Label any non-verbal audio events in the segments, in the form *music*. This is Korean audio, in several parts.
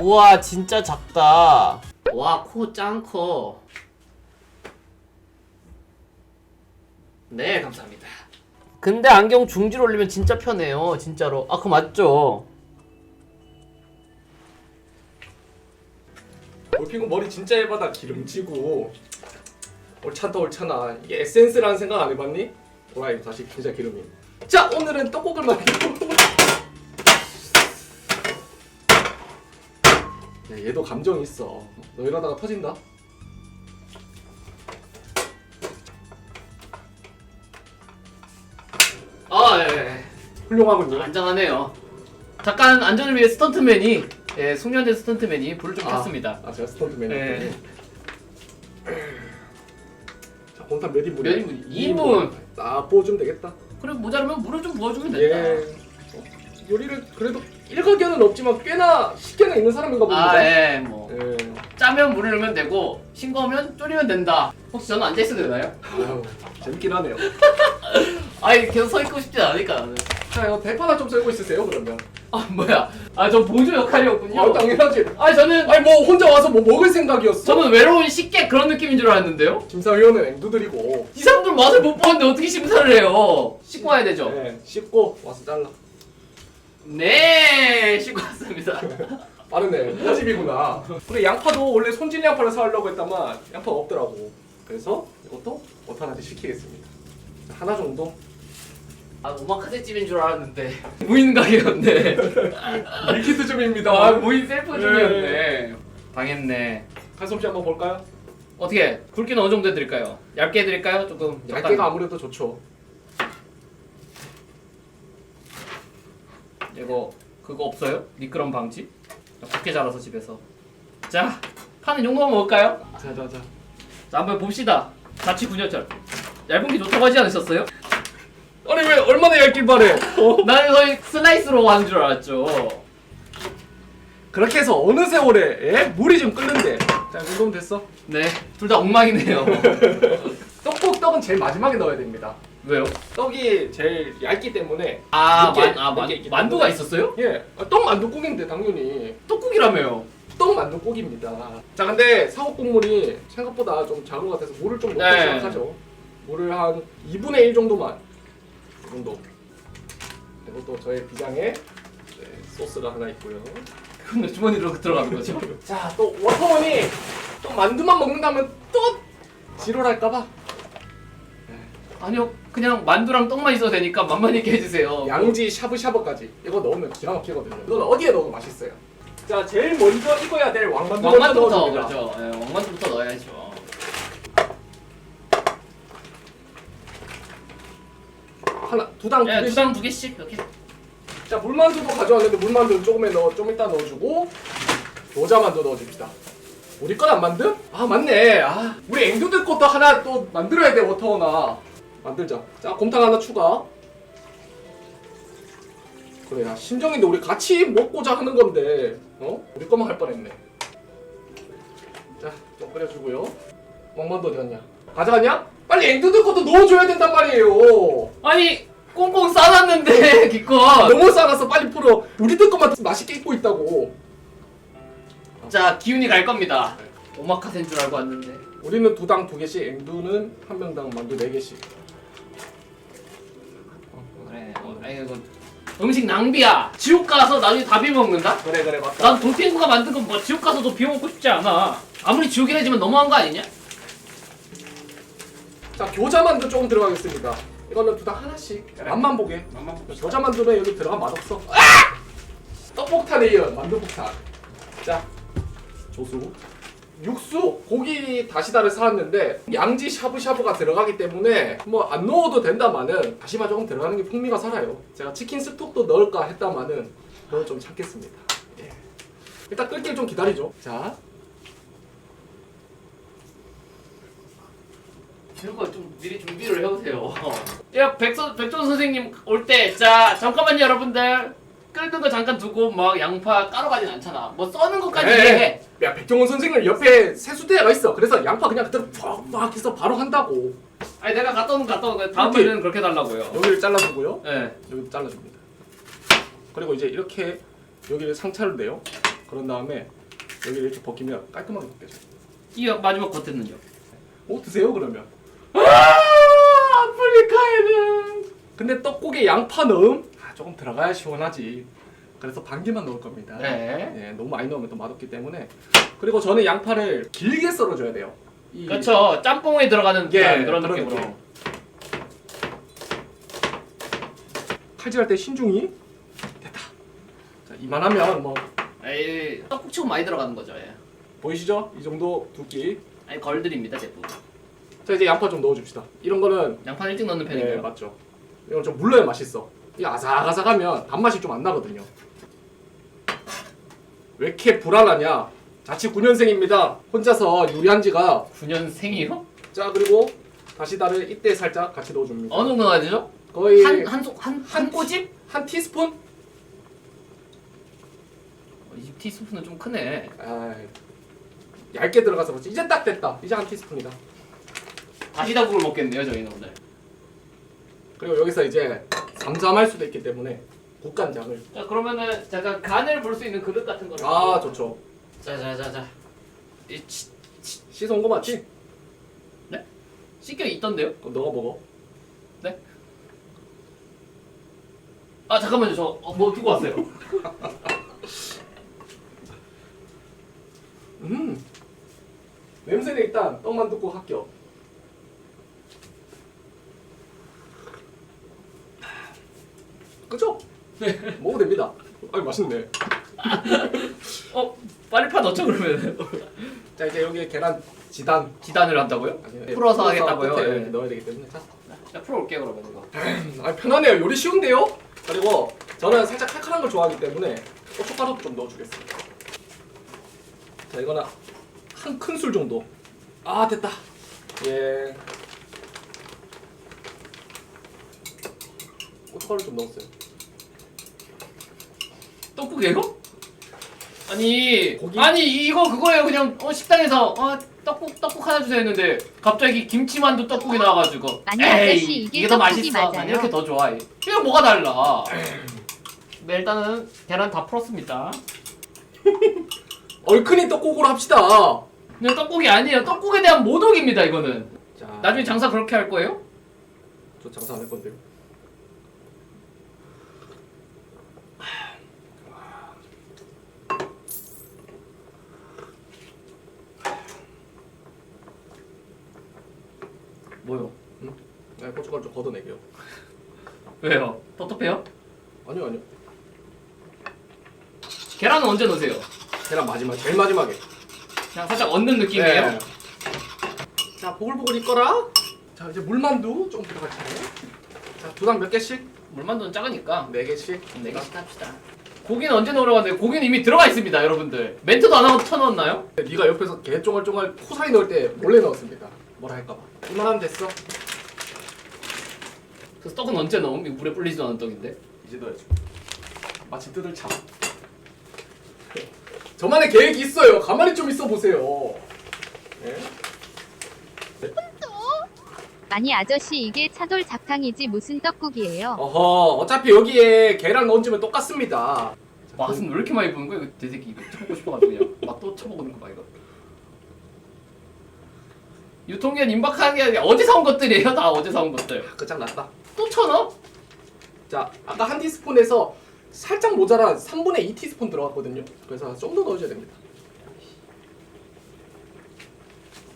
우와 진짜 작다. 와 코 짱커. 네 감사합니다. 근데 안경 중지로 올리면 진짜 편해요 진짜로. 아 그거 맞죠? 골핑고 머리 진짜 해봐다 기름지고 옳잖다 옳잖아 이게 에센스라는 생각 안 해봤니? 오라이 다시 진짜 기름이 자 오늘은 떡국을 만들고 야, 얘도 감정이 있어 너 이러다가 터진다 아 예. 훌륭하군요 안전하네요. 잠깐 안전을 위해 스턴트맨이 예, 숙련된 스턴트맨이 불을 좀 아. 켰습니다. 아 제가 스턴트맨 네. *clears throat* 자 본탄 몇 인분이야? 몇 인분? 2인분. 아 부어주면 되겠다 그래 모자르면 물을 좀 부어주면 된다. 예 어, 요리를 그래도 일가견은 없지만 꽤나 쉽게는 있는 사람인가 봅니다 아 예, 뭐 예. 짜면 물을 넣으면 되고 싱거우면 졸이면 된다. 혹시 저는 앉아 있어도 되나요? 아유, 재밌긴 하네요. *laughs* 아니 계속 서 있고 싶지 않으니까 나는. 자, 이거 대파 하나 좀 썰고 있으세요, 그러면? 아 뭐야? 아 저 보조 역할이었군요. 아, 당연하지. 아니 저는 아니, 뭐, 혼자 와서 뭐 먹을 생각이었어? 저는 외로운 식객 그런 느낌인 줄 알았는데요. 심사위원은 앵두들이고. 이 사람들 맛을 못 보는데 어떻게 심사를 해요? 씻고 와야 되죠. 네, 씻고 와서 잘라. 네, 씻고 왔습니다. *laughs* 빠르네. 편집이구나. 그래, 양파도 원래 손질 양파를 사려고 했다만, 양파가 없더라고. 그래서 이것도 오탄한테 시키겠습니다. 자, 하나 정도. 아 오마카세 집인 줄 알았는데 무인 가게였네. 밀키트점입니다. 아 무인 셀프점이었네. 당했네. 칼솜씨 한번 볼까요? 어떻게 굵기는 어느 정도 해드릴까요? 얇게 해드릴까요? 조금 얇게가 아무래도 좋죠. 이거 그거 없어요? 미끄럼 방지? 작게 자라서 집에서. 자 파는 용도만 먹을까요? 자, 자, 자. 자 한번 봅시다. 자취 9년절. 얇은 게 좋다고 하지 않으셨어요? 아니, 왜 얼마나 얇길 바래? 어? *laughs* 나는 거의 슬라이스로 하는 줄 알았죠. 그렇게 해서 어느 세월에 예? 물이 좀 끓는데 자, 이 정도면 됐어. 네, 둘 다 엉망이네요. *laughs* 떡국 떡은 제일 마지막에 넣어야 됩니다. 왜요? 떡이 제일 얇기 때문에 아, 만, 아 만, 있기 만두가 때문에. 있었어요? 예, 아, 떡 만두국인데 당연히 떡국이라며요. 떡 만두국입니다. 자, 근데 사골 국물이 생각보다 좀 작은 것 같아서 물을 좀 넣고 네. 시작하죠. 물을 한 2분의 1 정도만 이 정도. 그리고 또 저의 비장에 네, 소스가 하나 있고요. 근데 주머니로 들어가는 거죠? *laughs* 자, 또 워터원이 또 만두만 먹는다면 또 지랄할까봐 아니요, 그냥 만두랑 떡만 있어도 되니까 만만 있게 해주세요. 양지 샤브샤브까지 이거 넣으면 기가 막히거든요. 이건 어디에 넣어도 맛있어요. 자, 제일 먼저 익어야 될 왕만두 먼저 왕만두부터 넣어줍니다. 그렇죠. 예, 왕만두부터 넣어야죠. 하나, 두 당 두 예, 개씩. 두당 두 개씩 이렇게. 자, 물만두도 가져왔는데 물만두는 조금에 넣어, 좀 이따 넣어주고 노자만두 넣어줍시다. 우리 건 안 만듦? 아 맞네. 아 우리 앵두들 것도 하나 또 만들어야 돼 워터나. 만들자. 자, 곰탕 하나 추가. 그래, 야 신정인데 우리 같이 먹고자 하는 건데, 어? 우리 것만 할 뻔했네. 자, 좀 끓여주고요. 왕만두 어디 갔냐? 가져갔냐? 빨리 앵두들 것도 넣어줘야 된단 말이에요. 아니, 꽁꽁 싸놨는데 *laughs* 기껏. 너무 싸가서 빨리 풀어. 우리들 것만 맛있게 입고 있다고. 자, 기운이 갈 겁니다. 오마카세인 줄 알고 왔는데. 우리는 두 당 두 개씩, 앵두는 한 명당 만두 네 개씩. 아니 이거 음식 낭비야. 지옥 가서 나중에 다 비워 먹는다? 그래 그래 맞다. 난 돌핑구가 만든 건 뭐 지옥 가서도 비워 먹고 싶지 않아. 아무리 지옥이라지만 너무한 거 아니냐? 자 교자 만두 조금 들어가겠습니다. 이거는 두당 하나씩. 맛만 보게. 겨자 만두는 여기 들어가면 맛없어. 떡볶탄에 이은 만두 폭탄. 자 조수. 육수 고기 다시다를 사왔는데 양지 샤브샤브가 들어가기 때문에 뭐 안 넣어도 된다마는 다시마 조금 들어가는 게 풍미가 살아요. 제가 치킨 스톡도 넣을까 했다마는 넣어 좀 참겠습니다. 예. 일단 끓길 좀 기다리죠. 자 이런 거 좀 미리 준비를 해오세요. *laughs* 야 백선 백종 선생님 올 때 자 잠깐만요 여러분들 끓는 거 잠깐 두고 막 양파 까러 가진 않잖아. 뭐 써는 것까지 네. 이해해. 야 백종원 선생님 옆에 세수대가 있어. 그래서 양파 그냥 그대로 퍽막 해서 바로 한다고. 아니 내가 갔다 거 갔다 오는 거 다음에는 그렇게 달라고요. 여기를 잘라주고요. 예. 여기도 잘라줍니다. 그리고 이제 이렇게 여기를 상차를 내요. 그런 다음에 여기를 이렇게 벗기면 깔끔하게 벗겨져. 이 마지막 겉에는요. 어 드세요 그러면. 아, 아프리카에는 근데 떡국에 양파 넣음 아, 조금 들어가야 시원하지. 그래서 반 개만 넣을 겁니다. 네. 예, 너무 많이 넣으면 또 맛없기 때문에. 그리고 저는 양파를 길게 썰어줘야 돼요. 이- 그렇죠. 짬뽕에 들어가는 예, 그런, 그런 그런 느낌으로. 느낌. 칼질할 때 신중히 됐다. 자 이만하면 뭐 에이, 떡국 치고 많이 들어가는 거죠. 예. 보이시죠? 이 정도 두께. 아니 걸들입니다 제품. 자 이제 양파 좀 넣어줍시다. 이런 거는 양파 일찍 넣는 네 편이고요. 맞죠. 이건 좀 물러야 맛있어. 이 아삭아삭하면 단맛이 좀 안 나거든요. 왜 이렇게 불안하냐? 자취 9년생입니다. 혼자서 요리한 지가 9년생이요? 자 그리고 다시다를 이때 살짝 같이 넣어줍니다. 어느 되죠? 거의 한, 한한한 한 꼬집? 한 티스푼? 어, 이 티스푼은 좀 크네. 아 얇게 들어가서 그렇지. 이제 딱 됐다. 이제 한 티스푼이다. 다시다 국을 먹겠네요 저희는 오늘. 그리고 여기서 이제 삼삼할 수도 있기 때문에 국간장을 자 그러면은 잠깐 간을 볼 수 있는 그릇 같은 거를. 아 좋죠. 자자자자. 이 치- 씻어온 거 맞지? 씻겨 있던데요? 그럼 너가 먹어. 아 잠깐만요 저 뭐 두고 왔어요. *laughs* 음 냄새는 일단 떡만 듣고 합격. 그죠? 네 먹어도 됩니다. 아니 맛있네. 어 빨리파 넣죠 그러면. 자 이제 여기 계란 지단 지단을 한다고요? 아니, 풀어서 하겠다고요? 끝에 예. 넣어야 되기 때문에 자. 자 풀어올게요 그러면 이거. *clears throat* 아 편하네요. 요리 쉬운데요? 그리고 저는 살짝 칼칼한 걸 좋아하기 때문에 고춧가루도 좀 넣어주겠습니다. 자 이거는 한 큰술 정도. 아 됐다. 예. 고춧가루 좀 넣었어요. 떡국이에요? 아니 고기? 아니 이거 그거예요 그냥 어, 식당에서 어, 떡국 떡국 하나 주세요 했는데 갑자기 김치만두 떡국이 나와가지고 아니, 에이 아저씨, 이게 더 떡국이 맛있어 난 맞아요. 이렇게 더 좋아해 이거 뭐가 달라 *clears throat* 네 일단은 계란 다 풀었습니다 *laughs* 얼큰이 떡국으로 합시다. 그냥 떡국이 아니에요 떡국에 대한 모독입니다 이거는 자, 나중에 장사 그렇게 할 거예요? 저 장사 안 할 건데요. 네, 고춧가루 좀 걷어내게요. 왜요? 텁텁해요? 아니요 아니요. 계란은 언제 넣으세요? 계란 마지막 제일 마지막에. 그냥 살짝 얹는 느낌이에요? 네. 자 보글보글 익거라. 자 이제 물만두 좀 들어갈 차례. 자 두당 몇 개씩? 물만두는 작으니까 네 개씩. 네 개씩 합시다 고기는 언제 넣으러 갔는데 고기는 이미 들어가 있습니다 여러분들 멘트도 안 하고 쳐넣었나요? 네가 옆에서 개 쫑알쫑알 코사리 넣을 때 몰래 넣었습니다. 뭐라 할까봐. 이만하면 됐어. 그 떡은 언제 넣음? 이거 물에 불리지도 않은 떡인데 이제 넣어야죠. 마치 뜯을 참. *laughs* 저만의 계획이 있어요. 가만히 좀 있어 보세요. 네? 아니 아저씨 이게 차돌 잡탕이지 무슨 떡국이에요. 어허 어차피 여기에 계란 얹으면 똑같습니다. 맛은 왜 이렇게 많이 보는 거야? 이거 대새끼 이거 쳐먹고 싶어가지고 그냥 맛도 쳐먹는 거 봐 이거 유통기한 임박하는 게 아니라 어제 사온 것들이에요 다 어제 사온 것들 끝장 났다. 또 쳐넣어? 자 아까 한 티스푼에서 살짝 모자란 3분의 2 티스푼 들어갔거든요. 그래서 좀 더 넣어줘야 됩니다.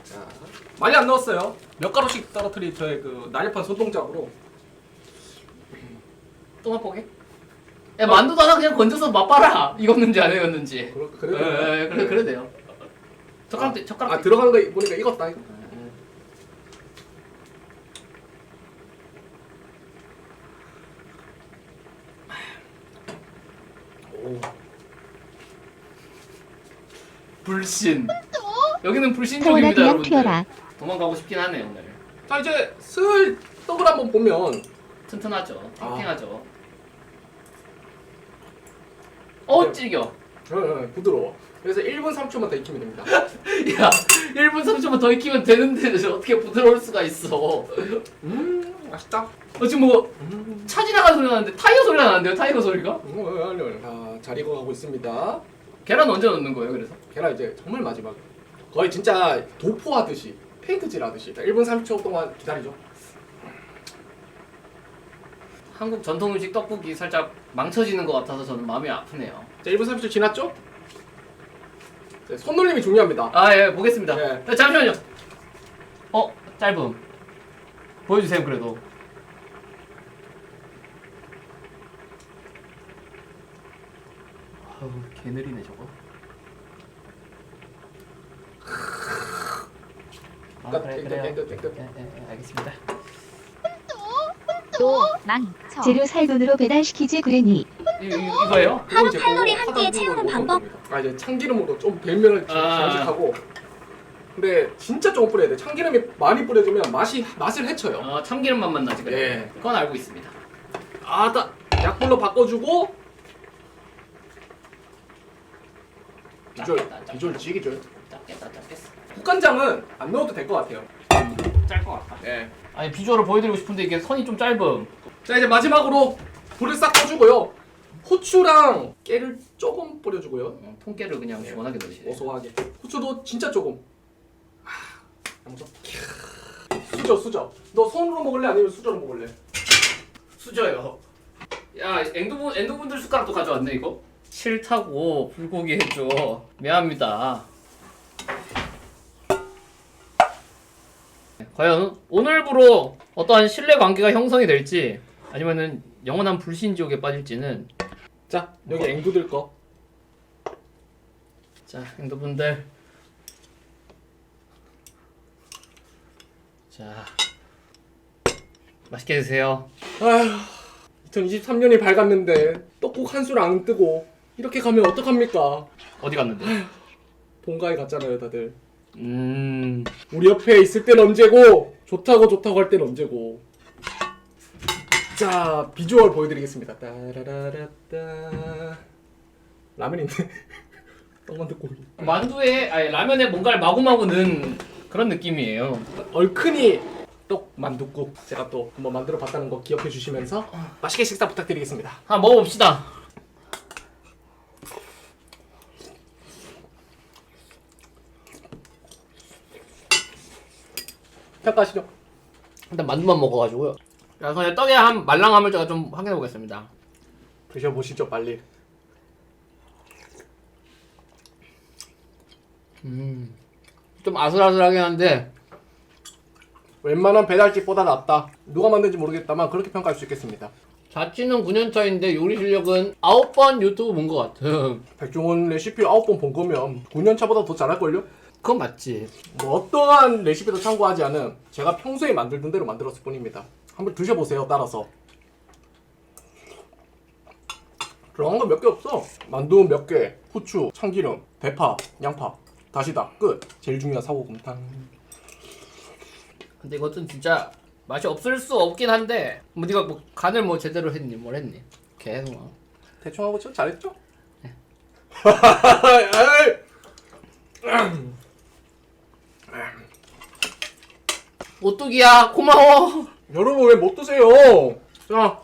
자 많이 안 넣었어요. 몇 가루씩 떨어뜨린 저의 그 날렵한 손동작으로 또 맛 보게? 야 만두도 하나 그냥 건져서 맛봐라 익었는지 안 익었는지 예, 그래도 예, 그래 그래 돼요 젓가락 대- 젓가락 아 대- 들어간 거 보니까 익었다 이거. 불신 여기는 불신족입니다 여러분들 튀어라. 도망가고 싶긴 하네 오늘 자 이제 슬 떡을 한번 보면 튼튼하죠 아. 탱탱하죠 어 네. 찌겨 어, 어, 부드러워. 그래서 1분 3초만 더 익히면 됩니다. *laughs* 야 1분 30분 더 익히면 되는데 어떻게 부드러울 수가 있어 음 맛있다. 어 지금 뭐 음. 차 지나가는 소리 나는데 타이어 소리가 나는데요 타이어 소리가? 어, 아니요, 아니요. 자, 잘 익어가고 있습니다. 계란 언제 넣는 거예요? 그래서 계란 이제 정말 마지막에 거의 진짜 도포하듯이 페인트질 하듯이 1분 30초 동안 기다리죠. 한국 전통 음식 떡국이 살짝 망쳐지는 것 같아서 저는 마음이 아프네요. 자 1분 30초 지났죠? 네, 손놀림이 중요합니다. 아 예 보겠습니다. 네. 자, 잠시만요. 어 짧음. 보여주세요 그래도. 아우 개 느리네 저거. 아 끝, 그래 그래요. 끝. 예, 예, 예, 알겠습니다. 또 망쳐. 재료 살 돈으로 배달시키지 그랬니? 이, 이, 이거예요? 이거 이제 칼로리 그거 한 끼에 하단 채우는 부분을 방법. 겁니다. 아 이제 참기름으로 좀 별면을 아. 장식하고. 근데 진짜 조금 뿌려야 돼. 참기름이 많이 뿌려주면 맛이 맛을 해쳐요. 어 참기름 맛만 나지 그래. 예. 그건 알고 있습니다. 아따 약불로 바꿔주고 비주얼. 비주얼 지기죠. 작겠다 작겠어. 국간장은 안 넣어도 될 것 같아요. 짤것 같다. 예. 아니 비주얼을 보여드리고 싶은데 이게 선이 좀 짧음. 자 이제 마지막으로 불을 싹 꺼주고요. 후추랑 깨를 조금 뿌려주고요. 어, 통깨를 그냥 네. 시원하게 넣으시네. 고소하게. 후추도 진짜 조금. 아, 너무 좋다. 수저 수저. 너 손으로 먹을래 아니면 수저로 먹을래? 수저요. 야 엔도분 엔도분들 숟가락도 가져왔네 이거. 싫다고 불고기 해줘. 미안합니다. 과연 오늘부로 어떠한 신뢰 관계가 형성이 될지 아니면은 영원한 불신 지옥에 빠질지는 자 여기 앵두들 거. 자 엔도분들 자 맛있게 드세요. 아휴 2023년이 밝았는데 떡국 한 술 안 뜨고 이렇게 가면 어떡합니까? 어디 갔는데? 본가에 갔잖아요 다들. 음 우리 옆에 있을 땐 언제고 좋다고 좋다고 할 땐 언제고 자 비주얼 보여드리겠습니다 따라라라따 라면인데 *laughs* 떡만두 고기 만두에 아니 라면에 뭔가를 마구마구 넣은 그런 느낌이에요. 얼큰이 떡 만두국 제가 또 한번 만들어 봤다는 거 기억해 주시면서 맛있게 식사 부탁드리겠습니다 한번 먹어봅시다. 평가하시죠 일단 만두만 먹어가지고요. 자, 그냥 떡의 한 말랑함을 제가 좀 확인해 보겠습니다. 드셔보시죠 빨리 음, 좀 아슬아슬하긴 한데 웬만한 배달집보다 낫다 누가 만든지 모르겠다만 그렇게 평가할 수 있겠습니다 자취는 9년 차인데 요리 실력은 9번 유튜브 본 것 같아. 백종원 레시피 9번 본 거면 9년 차보다 더 잘할걸요? 그건 맞지. 뭐 어떠한 레시피도 참고하지 않은 제가 평소에 만들던 대로 만들었을 뿐입니다. 한번 드셔보세요. 따라서. 들어간 거 몇 개 없어. 만두 몇 개, 후추, 참기름, 대파, 양파, 다시다. 끝. 제일 중요한 사고곰탕. 근데 이것은 진짜 맛이 없을 수 없긴 한데 뭐 네가 뭐 간을 뭐 제대로 했니 뭘 했니? 계속 막. 대충 하고 저 잘했죠? *laughs* 에이! 오뚜기야 고마워. 여러분 왜 못 드세요? 자,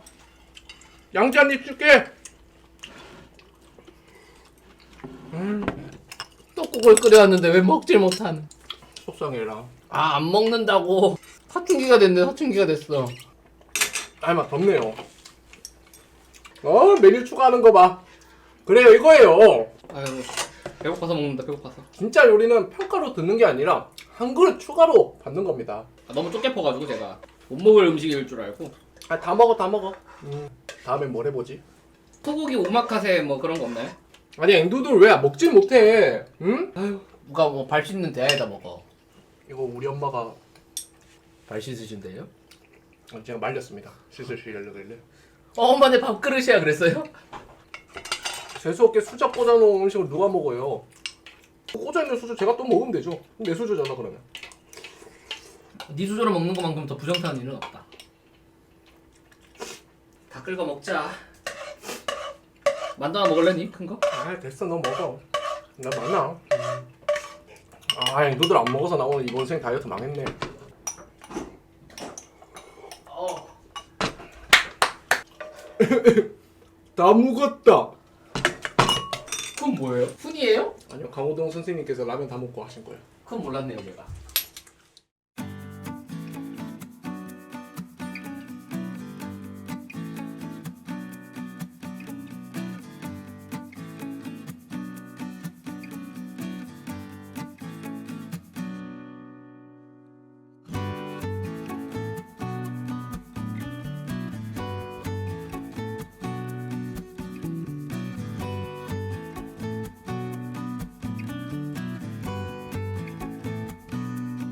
양지 한 입 줄게. 떡국을 끓여왔는데 왜 먹질 못한? 속상해라. 아 안 먹는다고 사춘기가 됐네 사춘기가 됐어. 알마 덥네요. 어 메뉴 추가하는 거 봐. 그래요 이거예요. 아유 배고파서 먹는다 배고파서. 진짜 요리는 평가로 듣는 게 아니라 한 그릇 추가로 받는 겁니다. 아, 너무 좁게 퍼가지고 제가 못 먹을 음식일 줄 알고. 아 다 먹어 다 먹어. 음, 다음에 뭘 해보지? 소고기 오마카세 뭐 그런 거 없나요? 아니 앵두들 왜 먹지 못해? 응? 아유 누가 뭐 발 씻는 대야에다 먹어. 이거 우리 엄마가 발 씻으신대요? 어, 제가 말렸습니다. 씻으시려길래 어 엄마 내 밥그릇이야 그랬어요? *laughs* 재수 없게 수저 꽂아놓은 음식을 누가 먹어요? 꽂아있는 수저 제가 또 먹으면 되죠. 내 수저잖아 그러면. 네 수저로 먹는 것만큼 더 부정타는 일은 없다. 다 긁어 먹자. 만두 하나 먹을래 니? 큰 거? 아 됐어 너 먹어. 나 많아. 아 앵두들 안 먹어서 나 오늘 이번 생 다이어트 망했네. 어. *laughs* 다 묵었다. 그럼 뭐예요? 훈이에요? 아니요 강호동 선생님께서 라면 다 먹고 하신 거예요. 그건 몰랐네요 제가.